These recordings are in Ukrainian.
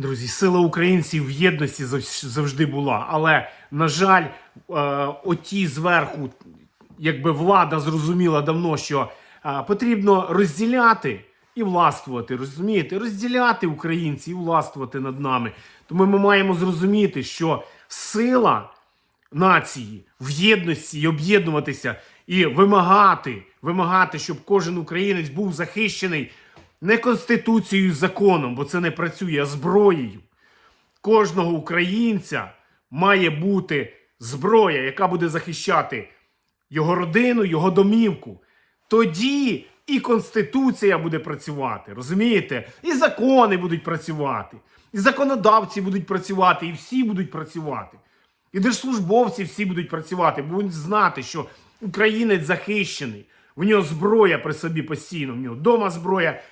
Друзі, сила українців в єдності завжди була. Але, на жаль, е, оті зверху, якби влада зрозуміла давно, що е, потрібно розділяти і властвувати. Розумієте, розділяти українців і властвувати над нами. Тому ми маємо зрозуміти, що сила нації в єдності і об'єднуватися і вимагати, вимагати, щоб кожен українець був захищений не конституцією, законом, бо це не працює, а зброєю. Кожного українця має бути зброя, яка буде захищати його родину, його домівку. Тоді і Конституція буде працювати, розумієте? І закони будуть працювати, і законодавці будуть працювати, і всі будуть працювати. І держслужбовці всі будуть працювати, будуть знати, що українець захищений. В нього зброя при собі постійно. В нього вдома зброя,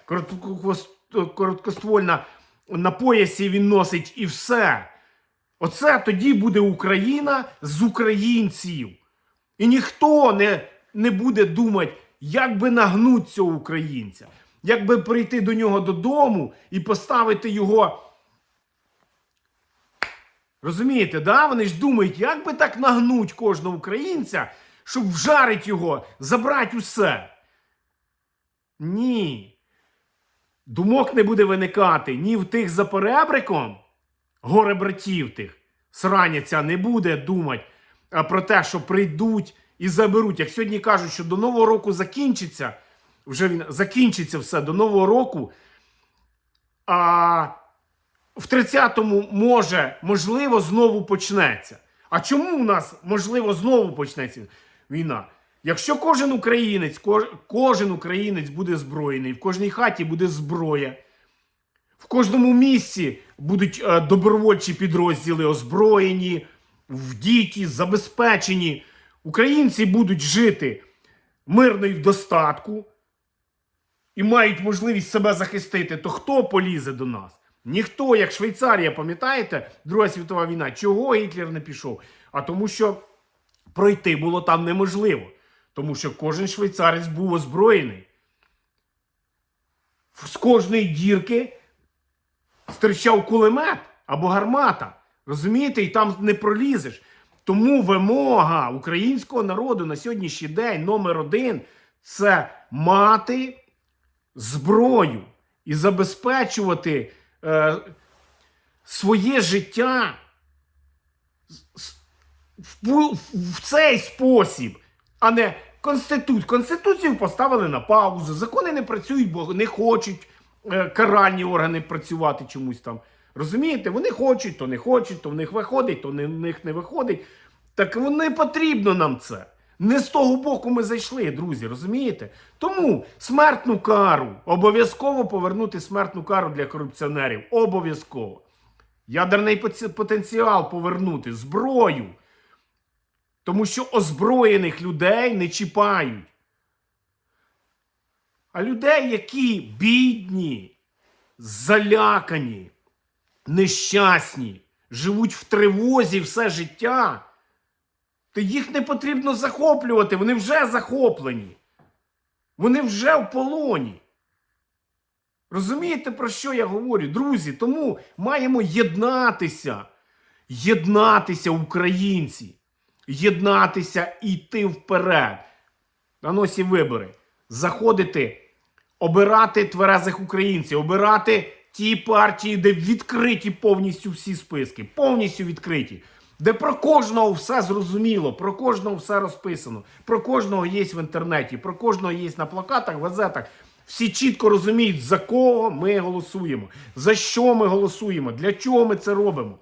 короткоствольна на поясі він носить і все. Оце тоді буде Україна з українців. І ніхто не, не буде думати, як би нагнуть цього українця, як би прийти до нього додому і поставити його. Розумієте, да? Вони ж думають, як би так нагнуть кожного українця, щоб вжарить його, забрати усе. Ні. Думок не буде виникати ні в тих за перебриком, горе братів тих, сраняця не буде думати про те, що прийдуть і заберуть. Як сьогодні кажуть, що до Нового року закінчиться, вже він закінчиться все до Нового року. А в 30-му може, можливо, знову почнеться. А чому у нас можливо знову почнеться війна? Якщо кожен українець, кож- кожен українець буде зброєний, в кожній хаті буде зброя, в кожному місці будуть е, добровольчі підрозділи озброєні, вдіті, забезпечені. Українці будуть жити мирно і в достатку і мають можливість себе захистити, то хто полізе до нас? Ніхто, як Швейцарія, пам'ятаєте, Друга світова війна, чого Гітлер не пішов? А тому, що пройти було там неможливо. Тому що кожен швейцарець був озброєний. З кожної дірки стирчав кулемет або гармата. Розумієте, і там не пролізеш. Тому вимога українського народу на сьогоднішній день номер один це мати зброю і забезпечувати е, своє життя в, в, цей спосіб, а не конституцію. Конституцію поставили на паузу. Закони не працюють, бо не хочуть е, каральні органи працювати чомусь там. Розумієте? Вони хочуть, то не хочуть, то в них виходить, то не, в них не виходить. Так не потрібно нам це. Не з того боку ми зайшли, друзі, розумієте? Тому смертну кару обов'язково повернути смертну кару для корупціонерів. Обов'язково. Ядерний потенціал повернути, зброю. Тому що озброєних людей не чіпають. А людей, які бідні, залякані, нещасні, живуть в тривозі все життя, то їх не потрібно захоплювати. Вони вже захоплені. Вони вже в полоні. Розумієте, про що я говорю, друзі? Тому маємо єднатися, єднатися, українці, єднатися і йти вперед. На носі вибори. Заходити, обирати тверезих українців, обирати ті партії, де відкриті повністю всі списки, повністю відкриті. Де про кожного все зрозуміло, про кожного все розписано, про кожного є в інтернеті, про кожного є на плакатах, газетах. Всі чітко розуміють, за кого ми голосуємо, за що ми голосуємо, для чого ми це робимо.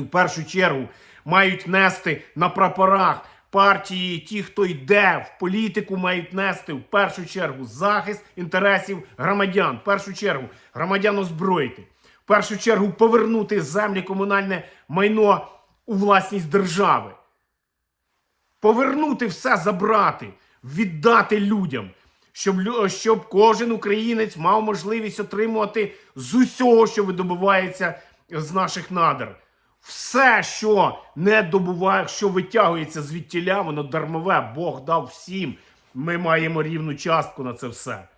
В першу чергу мають нести на прапорах партії, ті, хто йде в політику, мають нести в першу чергу захист інтересів громадян. В першу чергу громадян озброїти. В першу чергу повернути землі комунальне майно у власність держави. Повернути все, забрати, віддати людям, щоб, щоб кожен українець мав можливість отримувати з усього, що видобувається з наших надр. Все, що не добуває, що витягується звідтіля, воно дармове. Бог дав всім. Ми маємо рівну частку на це все.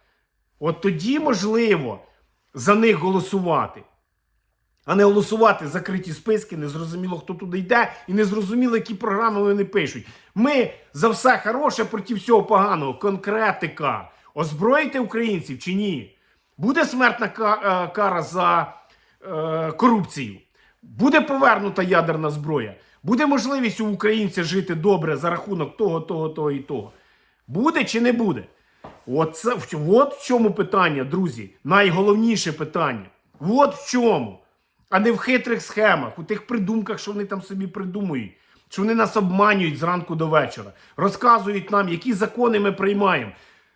От тоді можливо за них голосувати. а не голосувати закриті списки, незрозуміло, хто туди йде, і незрозуміло, які програми вони пишуть. Ми за все хороше проти всього поганого. Конкретика. Озброїте українців чи ні? Буде смертна е, кара за е, корупцію. Буде повернута ядерна зброя. Буде можливість у українця жити добре за рахунок того, того, того і того. Буде чи не буде? От, це, от в чому питання, друзі. Найголовніше питання. От в чому. А не в хитрих схемах, у тих придумках, що вони там собі придумують, що вони нас обманюють зранку до вечора, розказують нам, які закони ми приймаємо.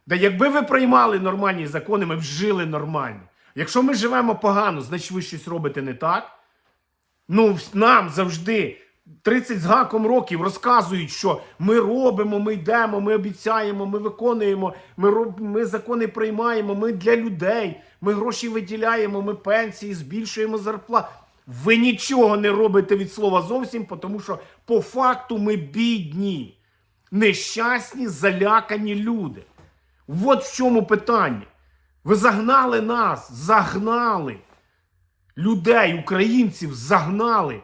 Да якби ви приймали нормальні закони, ми б жили нормально. Якщо ми живемо погано, значить ви щось робите не так. Ну, нам завжди 30 з гаком років розказують, що ми робимо, ми йдемо, ми обіцяємо, ми виконуємо, ми, роб... ми закони приймаємо, ми для людей, ми гроші виділяємо, ми пенсії збільшуємо зарплату. Ви нічого не робите від слова зовсім, тому що по факту ми бідні, нещасні, залякані люди. От в чому питання. Ви загнали нас, загнали людей, українців загнали.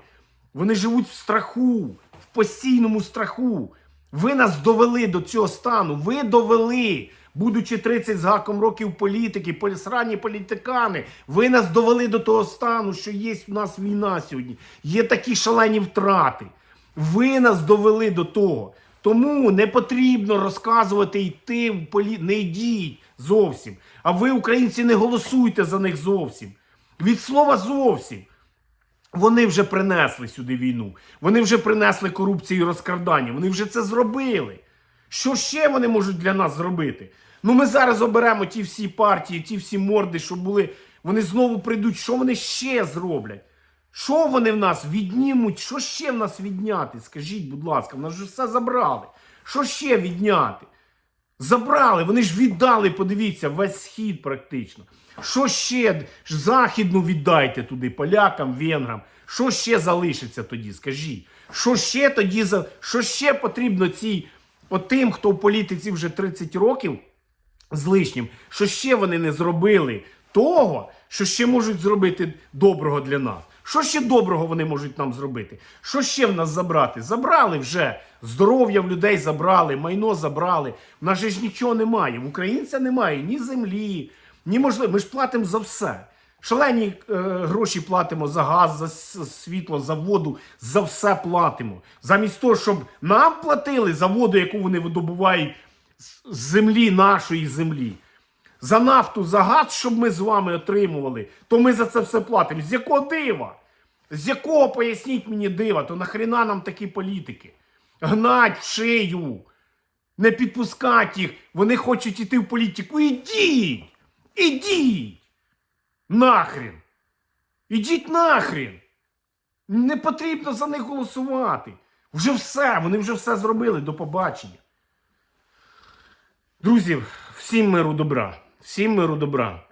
Вони живуть в страху, в постійному страху. Ви нас довели до цього стану. Ви довели, будучи 30 з гаком років політики, полі- срані політикани. Ви нас довели до того стану, що є в нас війна сьогодні. Є такі шалені втрати. Ви нас довели до того. Тому не потрібно розказувати йти в полі... Не йдіть зовсім. А ви, українці, не голосуйте за них зовсім. Від слова зовсім. Вони вже принесли сюди війну. Вони вже принесли корупцію і розкрадання. Вони вже це зробили. Що ще вони можуть для нас зробити? Ну ми зараз оберемо ті всі партії, ті всі морди, що були. Вони знову прийдуть. Що вони ще зроблять? Що вони в нас віднімуть? Що ще в нас відняти? Скажіть, будь ласка, в нас же все забрали. Що ще відняти? Забрали, вони ж віддали, подивіться, весь схід практично. Що ще? Західну віддайте туди, полякам, венграм. Що ще залишиться тоді? Скажіть. Що ще тоді за що ще потрібно цій отим, хто в політиці вже 30 років з лишнім, що ще вони не зробили того, що ще можуть зробити доброго для нас. Що ще доброго вони можуть нам зробити? Що ще в нас забрати? Забрали вже. Здоров'я в людей забрали, майно забрали. В нас же ж нічого немає. В українця немає ні землі, ні можливо. Ми ж платимо за все. Шалені е, гроші платимо за газ, за світло, за воду, за все платимо. Замість того, щоб нам платили за воду, яку вони видобувають з землі нашої землі. За нафту, за газ, щоб ми з вами отримували, то ми за це все платимо. З якого дива? З якого поясніть мені дива, то нахрена нам такі політики? Гнать в шию, не підпускати їх. Вони хочуть іти в політику. Ідіть! Ідіть! Нахрен! Ідіть нахрен! Не потрібно за них голосувати. Вже все, вони вже все зробили. До побачення. Друзі, всім миру добра. Всім миру добра.